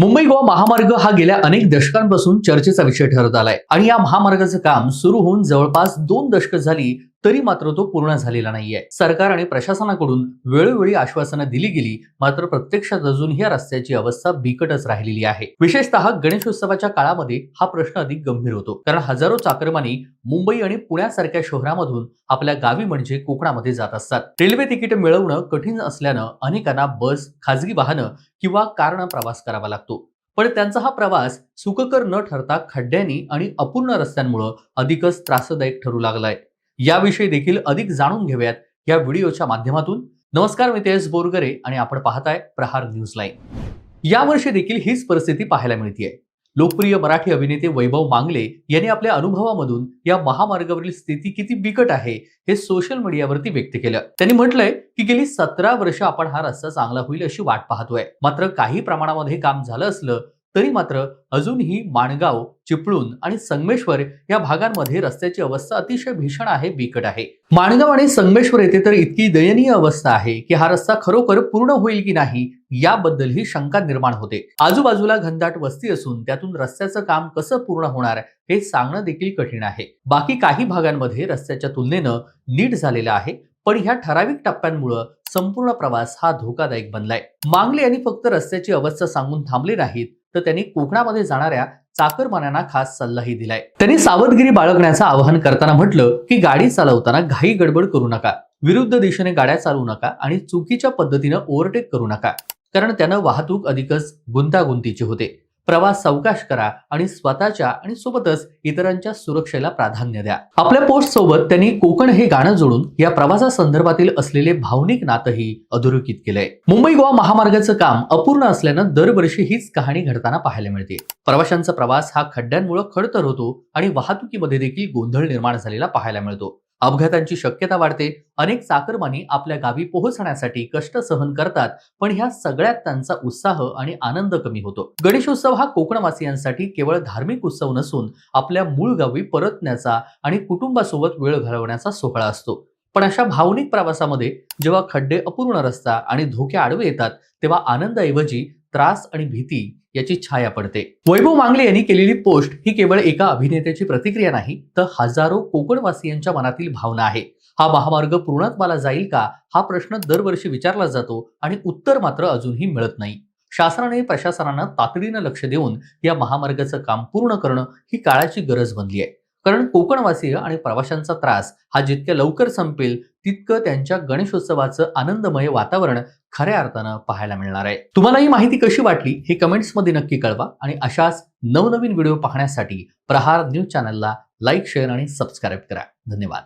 मुंबई गोवा महामार्ग हा गेल्या अनेक दशकांपासून चर्चेचा विषय ठरत आलाय. आणि या महामार्गाचं काम सुरू होऊन जवळपास दोन दशकं झाली तरी मात्र तो पूर्ण झालेला नाहीये. सरकार आणि प्रशासनाकडून वेळोवेळी आश्वासनं दिली गेली मात्र प्रत्यक्षात अजून या रस्त्याची अवस्था बिकटच राहिलेली आहे. विशेषतः गणेशोत्सवाच्या काळामध्ये हा प्रश्न अधिक गंभीर होतो कारण हजारो चाकरमानी मुंबई आणि पुण्यासारख्या शहरामधून आपल्या गावी म्हणजे कोकणामध्ये जात असतात. रेल्वे तिकीट मिळवणं कठीण असल्यानं अनेकांना बस खाजगी वाहनं किंवा कारनं प्रवास करावा लागतो. पण त्यांचा हा प्रवास सुखकर न ठरता खड्ड्यांनी आणि अपूर्ण रस्त्यांमुळे अधिकच त्रासदायक ठरू लागलाय. याविषयी देखील अधिक जाणून घेऊयात या व्हिडिओच्या माध्यमातून. नमस्कार मी तेज बोरगरे आणि आपण पाहताय प्रहार न्यूज लाईन. यावर्षी देखील हीच परिस्थिती पाहायला मिळते लोकप्रिय मराठी अभिनेते वैभव मांगले यांनी आपल्या अनुभवामधून या महामार्गावरील स्थिती किती बिकट आहे हे सोशल मीडियावरती व्यक्त केलं. त्यांनी म्हटलंय की गेली सतरा वर्ष आपण हा रस्ता चांगला होईल अशी वाट पाहतोय. मात्र काही प्रमाणामध्ये काम झालं असलं तरी मात्र अजूनही माणगाव चिपळूण आणि संगमेश्वर या भागांमध्ये रस्त्याची अवस्था अतिशय भीषण आहे बिकट आहे. माणगाव आणि संगमेश्वर येथे तर इतकी दयनीय अवस्था आहे की हा रस्ता खरोखर पूर्ण होईल की नाही याबद्दलही शंका निर्माण होते. आजूबाजूला घनदाट वस्ती असून त्यातून रस्त्याचं काम कसं पूर्ण होणार हे सांगणं देखील कठीण आहे. बाकी काही भागांमध्ये रस्त्याच्या तुलनेनं नीट झालेलं आहे पण ह्या ठराविक टप्प्यांमुळे संपूर्ण प्रवास हा धोकादायक बनलाय. मांगले यांनी फक्त रस्त्याची अवस्था सांगून थांबले नाहीत तर त्यांनी कोकणामध्ये जाणाऱ्या चाकरमान्यांना खास सल्लाही दिलाय. त्यांनी सावधगिरी बाळगण्याचं आवाहन करताना म्हटलं की गाडी चालवताना घाई गडबड करू नका विरुद्ध दिशेने गाड्या चालवू नका आणि चुकीच्या पद्धतीनं ओव्हरटेक करू नका. कारण त्यानं वाहतूक अधिकच गुंतागुंतीची होते. प्रवास सावकाश करा आणि स्वतःच्या आणि सोबतच इतरांच्या सुरक्षेला प्राधान्य द्या. आपल्या पोस्ट सोबत त्यांनी कोकण हे गाणं जोडून या प्रवासासंदर्भातील असलेले भावनिक नातंही अधोरेखित केलंय. मुंबई गोवा महामार्गाचं काम अपूर्ण असल्यानं दरवर्षी हीच कहाणी घडताना पाहायला मिळते. प्रवाशांचा प्रवास हा खड्ड्यांमुळे खडतर होतो आणि वाहतुकीमध्ये देखील गोंधळ निर्माण झालेला पाहायला मिळतो. अपघातांची शक्यता वाढते. अनेक चाकरमानी आपल्या गावी पोहोचण्यासाठी कष्ट सहन करतात पण ह्या सगळ्यात त्यांचा उत्साह आणि आनंद कमी होतो. गणेशोत्सव हा कोकणवासियांसाठी केवळ धार्मिक उत्सव नसून आपल्या मूळ गावी परतण्याचा आणि कुटुंबासोबत वेळ घालवण्याचा सोहळा असतो. पण अशा भावनिक प्रवासामध्ये जेव्हा खड्डे अपूर्ण रस्ता आणि धोके आडवे येतात तेव्हा आनंदाऐवजी त्रास आणि भीती याची छाया पडते. वैभव मांगले यांनी केलेली पोस्ट ही केवळ एका अभिनेत्याची प्रतिक्रिया नाही तर हजारो कोकणवासियांच्या मनातील भावना आहे. हा महामार्ग पूर्णत्वाला जाईल का? हा प्रश्न दरवर्षी विचारला जातो आणि उत्तर मात्र अजूनही मिळत नाही. शासनाने प्रशासनानं तातडीनं लक्ष देऊन या महामार्गाचं काम पूर्ण करणं ही काळाची गरज बनली आहे. कारण कोकणवासीय आणि प्रवाशांचा त्रास हा जितक्या लवकर संपेल तितकं त्यांच्या गणेशोत्सवाचं आनंदमय वातावरण खऱ्या अर्थानं पाहायला मिळणार आहे. तुम्हाला ही माहिती कशी वाटली हे कमेंट्समध्ये नक्की कळवा आणि अशाच नवनवीन व्हिडिओ पाहण्यासाठी प्रहार न्यूज चॅनलला लाईक शेअर आणि सबस्क्राईब करा. धन्यवाद.